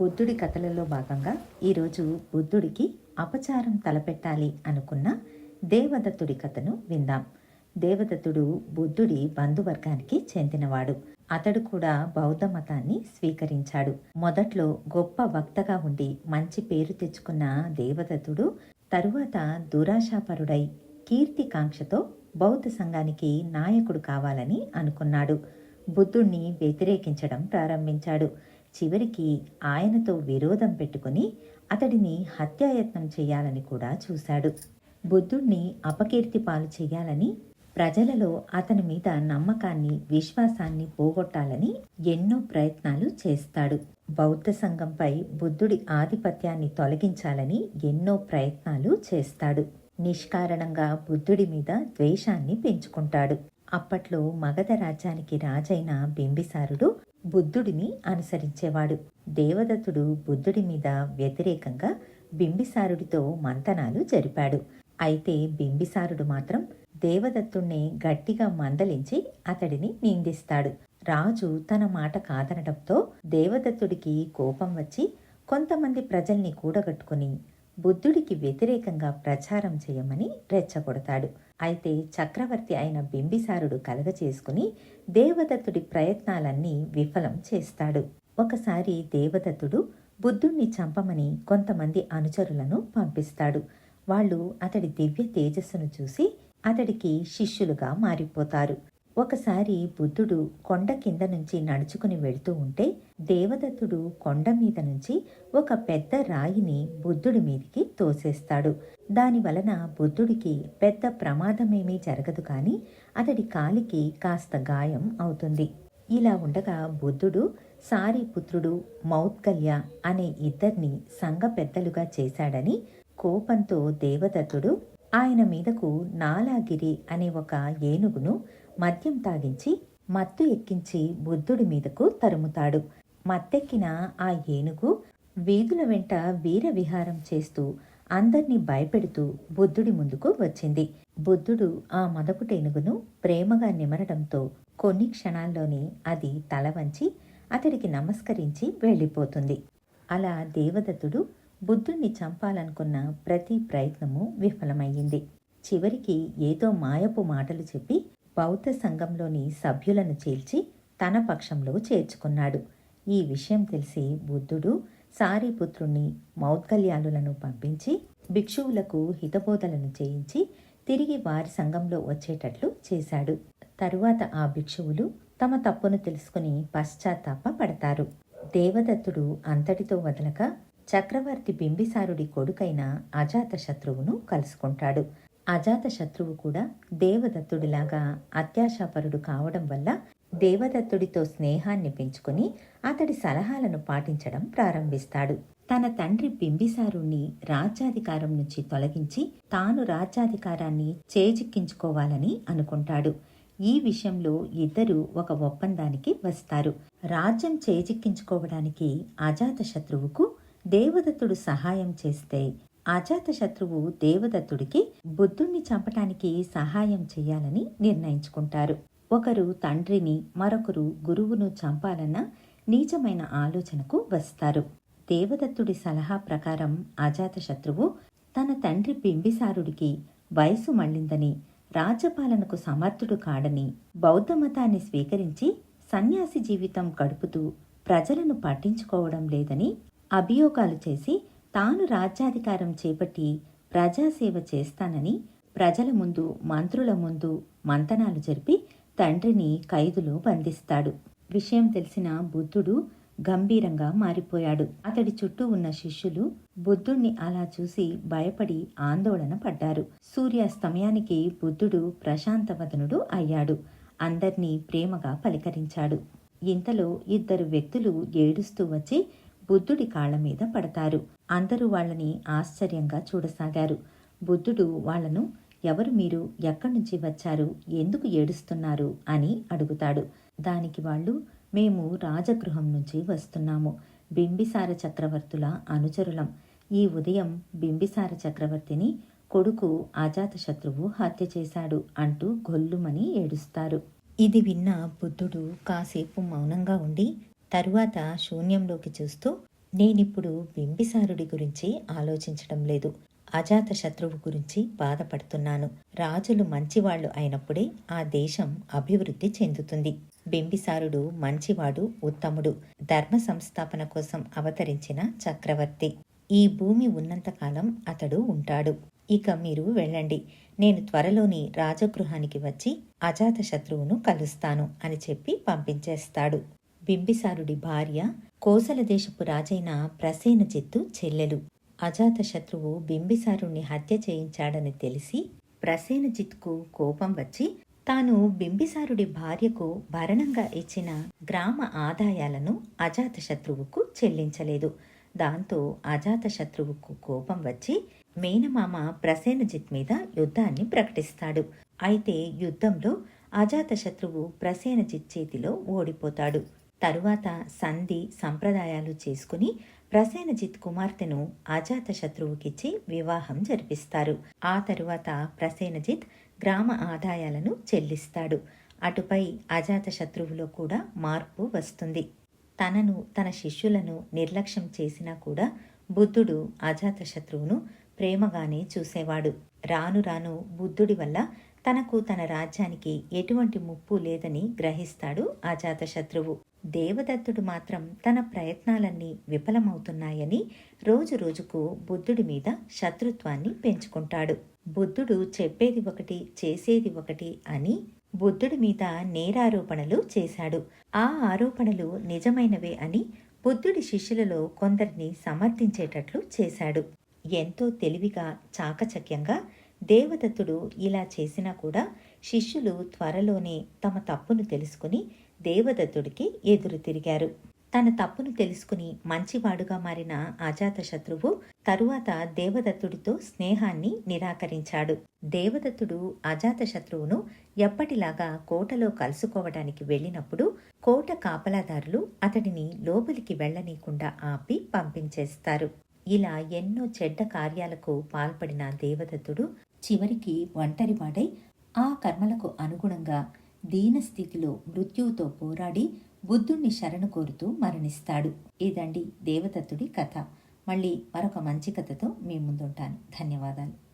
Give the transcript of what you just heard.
బుద్ధుడి కథలలో భాగంగా ఈరోజు బుద్ధుడికి అపచారం తలపెట్టాలి అనుకున్న దేవదత్తుడి కథను విందాం. దేవదత్తుడు బుద్ధుడి బంధువర్గానికి చెందినవాడు. అతడు కూడా బౌద్ధ మతాన్ని స్వీకరించాడు. మొదట్లో గొప్ప వక్తగా ఉండి మంచి పేరు తెచ్చుకున్న దేవదత్తుడు తరువాత దురాశాపరుడై కీర్తికాంక్షతో బౌద్ధ సంఘానికి నాయకుడు కావాలని అనుకున్నాడు. బుద్ధుణ్ణి వ్యతిరేకించడం ప్రారంభించాడు. చివరికి ఆయనతో విరోధం పెట్టుకుని అతడిని హత్యాయత్నం చేయాలని కూడా చూశాడు. బుద్ధుణ్ణి అపకీర్తి పాలు చేయాలని ప్రజలలో అతని మీద నమ్మకాన్ని విశ్వాసాన్ని పోగొట్టాలని ఎన్నో ప్రయత్నాలు చేస్తాడు. బౌద్ధ సంఘంపై బుద్ధుడి ఆధిపత్యాన్ని తొలగించాలని ఎన్నో ప్రయత్నాలు చేస్తాడు. నిష్కారణంగా బుద్ధుడి మీద ద్వేషాన్ని పెంచుకుంటాడు. అప్పట్లో మగధ రాజ్యానికి రాజైన బింబిసారుడు బుద్ధుడిని అనుసరించేవాడు. దేవదత్తుడు బుద్ధుడి మీద వ్యతిరేకంగా బింబిసారుడితో మంతనాలు జరిపాడు. అయితే బింబిసారుడు మాత్రం దేవదత్తుణ్ణి గట్టిగా మందలించి అతడిని నిందిస్తాడు. రాజు తన మాట కాదనడంతో దేవదత్తుడికి కోపం వచ్చి కొంతమంది ప్రజల్ని కూడగట్టుకుని బుద్ధుడికి వ్యతిరేకంగా ప్రచారం చేయమని రెచ్చగొడతాడు. అయితే చక్రవర్తి అయిన బింబిసారుడు కలగచేసుకుని దేవదత్తుడి ప్రయత్నాలన్నీ విఫలం చేస్తాడు. ఒకసారి దేవదత్తుడు బుద్ధుణ్ణి చంపమని కొంతమంది అనుచరులను పంపిస్తాడు. వాళ్ళు అతడి దివ్య తేజస్సును చూసి అతడికి శిష్యులుగా మారిపోతారు. ఒకసారి బుద్ధుడు కొండ కింద నుంచి నడుచుకుని వెళ్తూ ఉంటే దేవదత్తుడు కొండ మీద నుంచి ఒక పెద్ద రాయిని బుద్ధుడి మీదికి తోసేస్తాడు. దాని వలన బుద్ధుడికి పెద్ద ప్రమాదమేమీ జరగదు కానీ అతడి కాలికి కాస్త గాయం అవుతుంది. ఇలా ఉండగా బుద్ధుడు సారీపుత్రుడు మౌత్కల్య అనే ఇద్దరిని సంఘ పెద్దలుగా చేశాడని కోపంతో దేవదత్తుడు ఆయన మీదకు నాలాగిరి అనే ఒక ఏనుగును మద్యం తాగించి మత్తు ఎక్కించి బుద్ధుడి మీదకు తరుముతాడు. మత్తెక్కిన ఆ ఏనుగు వీధుల వెంట వీర విహారం చేస్తూ అందర్నీ భయపెడుతూ బుద్ధుడి ముందుకు వచ్చింది. బుద్ధుడు ఆ మొదకుటేనుగును ప్రేమగా నిమరడంతో కొన్ని క్షణాల్లోనే అది తల వంచి అతడికి నమస్కరించి వెళ్ళిపోతుంది. అలా దేవదత్తుడు బుద్ధుణ్ణి చంపాలనుకున్న ప్రతి ప్రయత్నము విఫలమయ్యింది. చివరికి ఏదో మాయపు మాటలు చెప్పి బౌద్ధ సంఘంలోని సభ్యులను చేల్చి తన పక్షంలో చేర్చుకున్నాడు. ఈ విషయం తెలిసి బుద్ధుడు సారీపుత్రుణ్ణి మౌద్గల్యాలులను పంపించి భిక్షువులకు హితబోధలను చేయించి తిరిగి వారి సంఘంలో వచ్చేటట్లు చేశాడు. తరువాత ఆ భిక్షువులు తమ తప్పును తెలుసుకుని పశ్చాత్తాప పడతారు దేవదత్తుడు అంతటితో వదలక చక్రవర్తి బింబిసారుడి కొడుకైన అజాతశత్రువును కలుసుకుంటాడు. అజాతశత్రువు కూడా దేవదత్తుడిలాగా అత్యాశాపరుడు కావడం వల్ల దేవదత్తుడితో స్నేహాన్ని పెంచుకుని అతడి సలహాలను పాటించడం ప్రారంభిస్తాడు. తన తండ్రి బింబిసారుణ్ణి రాజ్యాధికారం నుంచి తొలగించి తాను రాజ్యాధికారాన్ని చేజిక్కించుకోవాలని అనుకుంటాడు. ఈ విషయంలో ఇద్దరు ఒక ఒప్పందానికి వస్తారు. రాజ్యం చేజిక్కించుకోవడానికి అజాతశత్రువుకు దేవదత్తుడు సహాయం చేస్తే అజాతశత్రువు దేవదత్తుడికి బుద్ధుణ్ణి చంపటానికి సహాయం చేయాలని నిర్ణయించుకుంటారు. ఒకరు తండ్రిని మరొకరు గురువును చంపాలన్న నీచమైన ఆలోచనకు వస్తారు. దేవదత్తుడి సలహా ప్రకారం అజాతశత్రువు తన తండ్రి బింబిసారుడికి వయసు మళ్ళిందని రాజ్యపాలనకు సమర్థుడు కాడని బౌద్ధమతాన్ని స్వీకరించి సన్యాసి జీవితం గడుపుతూ ప్రజలను పట్టించుకోవడం లేదని అభియోగాలు చేసి తాను రాజ్యాధికారం చేపట్టి ప్రజాసేవ చేస్తానని ప్రజల ముందు మంత్రుల ముందు మంతనాలు జరిపి తండ్రిని ఖైదులో బంధిస్తాడు. విషయం తెలిసిన బుద్ధుడు గంభీరంగా మారిపోయాడు. అతడి చుట్టూ ఉన్న శిష్యులు బుద్ధుణ్ణి అలా చూసి భయపడి ఆందోళన పడ్డారు. సూర్యాస్తమయానికి బుద్ధుడు ప్రశాంతవదనుడు అయ్యాడు. అందర్నీ ప్రేమగా పలికరించాడు. ఇంతలో ఇద్దరు వ్యక్తులు ఏడుస్తూ వచ్చి బుద్ధుడి కాళ్ళ మీద పడతారు. అందరూ వాళ్ళని ఆశ్చర్యంగా చూడసాగారు. బుద్ధుడు వాళ్ళను ఎవరు మీరు? ఎక్కడి నుంచి వచ్చారు? ఎందుకు ఏడుస్తున్నారు? అని అడుగుతాడు. దానికి వాళ్ళు మేము రాజగృహం నుంచి వస్తున్నాము. బింబిసార చక్రవర్తుల అనుచరులం. ఈ ఉదయం బింబిసార చక్రవర్తిని కొడుకు అజాతశత్రువు హత్య చేశాడు అంటూ గొల్లుమని ఏడుస్తారు. ఇది విన్న బుద్ధుడు కాసేపు మౌనంగా ఉండి తరువాత శూన్యంలోకి చూస్తూ నేనిప్పుడు బింబిసారుడి గురించి ఆలోచించడం లేదు. అజాత శత్రువు గురించి బాధపడుతున్నాను. రాజులు మంచివాళ్ళు అయినప్పుడే ఆ దేశం అభివృద్ధి చెందుతుంది. బింబిసారుడు మంచివాడు ఉత్తముడు. ధర్మ సంస్థాపన కోసం అవతరించిన చక్రవర్తి. ఈ భూమి ఉన్నంతకాలం అతడు ఉంటాడు. ఇక మీరు వెళ్ళండి. నేను త్వరలోని రాజగృహానికి వచ్చి అజాత శత్రువును కలుస్తాను అని చెప్పి పంపించేస్తాడు. బింబిసారుడి భార్య కోసల దేశపు రాజైన ప్రసేనజిత్తు చెల్లెలు. అజాతశత్రువు బింబిసారుణ్ణి హత్య చేయించాడని తెలిసి ప్రసేనజిత్కు కోపం వచ్చి తాను బింబిసారుడి భార్యకు భరణంగా ఇచ్చిన గ్రామ ఆదాయాలను అజాతశత్రువుకు చెల్లించలేదు. దాంతో అజాతశత్రువుకు కోపం వచ్చి మేనమామ ప్రసేనజిత్ మీద యుద్ధాన్ని ప్రకటిస్తాడు. అయితే యుద్ధంలో అజాతశత్రువు ప్రసేనజిత్ చేతిలో ఓడిపోతాడు. తరువాత సంధి సంప్రదాయాలు చేసుకుని ప్రసేనజిత్ కుమార్తెను అజాతశత్రువుకిచ్చి వివాహం జరిపిస్తారు. ఆ తరువాత ప్రసేనజిత్ గ్రామ ఆదాయాలను చెల్లిస్తాడు. అటుపై అజాతశత్రువులో కూడా మార్పు వస్తుంది. తనను తన శిష్యులను నిర్లక్ష్యం చేసినా కూడా బుద్ధుడు అజాతశత్రువును ప్రేమగానే చూసేవాడు. రాను రాను బుద్ధుడి వల్ల తనకు తన రాజ్యానికి ఎటువంటి ముప్పు లేదని గ్రహిస్తాడు అజాతశత్రువు దేవదత్తుడు మాత్రం తన ప్రయత్నాలన్నీ విఫలమవుతున్నాయని రోజు రోజుకు బుద్ధుడి మీద శత్రుత్వాన్ని పెంచుకుంటాడు. బుద్ధుడు చెప్పేది ఒకటి చేసేది ఒకటి అని బుద్ధుడి మీద నేరారోపణలు చేశాడు. ఆ ఆరోపణలు నిజమైనవే అని బుద్ధుడి శిష్యులలో కొందరిని సమర్థించేటట్లు చేశాడు. ఎంతో తెలివిగా చాకచక్యంగా దేవదత్తుడు ఇలా చేసినా కూడా శిష్యులు త్వరలోనే తమ తప్పును తెలుసుకుని దేవదత్తుడికి ఎదురు తిరిగారు. తన తప్పును తెలుసుకుని మంచివాడుగా మారిన అజాతశత్రువు తరువాత దేవదత్తుడితో స్నేహాన్ని నిరాకరించాడు. దేవదత్తుడు అజాతశత్రువును ఎప్పటిలాగా కోటలో కలుసుకోవడానికి వెళ్ళినప్పుడు కోట కాపలాదారులు అతడిని లోపలికి వెళ్ళనీకుండా ఆపి పంపించేస్తారు. ఇలా ఎన్నో చెడ్డ కార్యాలకు పాల్పడిన దేవదత్తుడు చివరికి ఒంటరివాడై ఆ కర్మలకు అనుగుణంగా దీనస్థితిలో మృత్యువుతో పోరాడి బుద్ధుణ్ణి శరణు కోరుతూ మరణిస్తాడు. ఇదండి దేవదత్తుడి కథ. మళ్ళీ మరొక మంచి కథతో మీ ముందుంటాను. ధన్యవాదాలు.